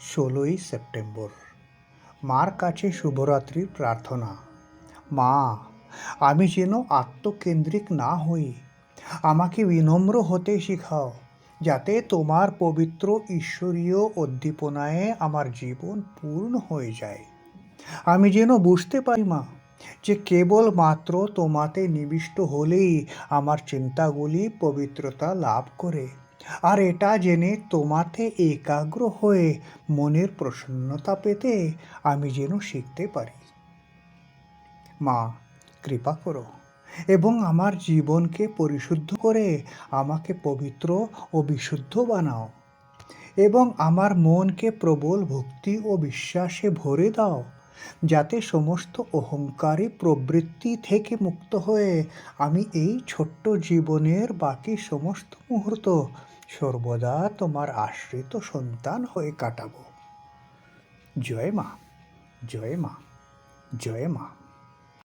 ষোলোই সেপ্টেম্বর। মার কাছে শুভরাত্রির প্রার্থনা। মা, আমি যেন আত্মকেন্দ্রিক না হই। আমাকে বিনম্র হতে শেখাও, যাতে তোমার পবিত্র ঈশ্বরীয় উদ্দীপনায় আমার জীবন পূর্ণ হয়ে যায়। আমি যেন বুঝতে পারি, মা, যে কেবল মাত্র তোমাতে নিবিষ্ট হলেই আমার চিন্তাগুলি পবিত্রতা লাভ করে। আর এটা জেনে তোমাতে একাগ্র হয়ে মনের প্রসন্নতা পেতে আমি যেন শিখতে পারি। মা, কৃপা করো এবং আমার জীবনকে পরিশুদ্ধ করে আমাকে পবিত্র ও বিশুদ্ধ বানাও এবং আমার মনকে প্রবল ভক্তি ও বিশ্বাসে ভরে দাও। যাতে সমস্ত অহংকারী প্রবৃত্তি থেকে মুক্ত হয়ে আমি এই ছোট্ট জীবনের বাকি সমস্ত মুহূর্ত সর্বদা তোমার আশ্রিত সন্তান হয়ে কাটাবো। জয় মা জয় মা জয় মা।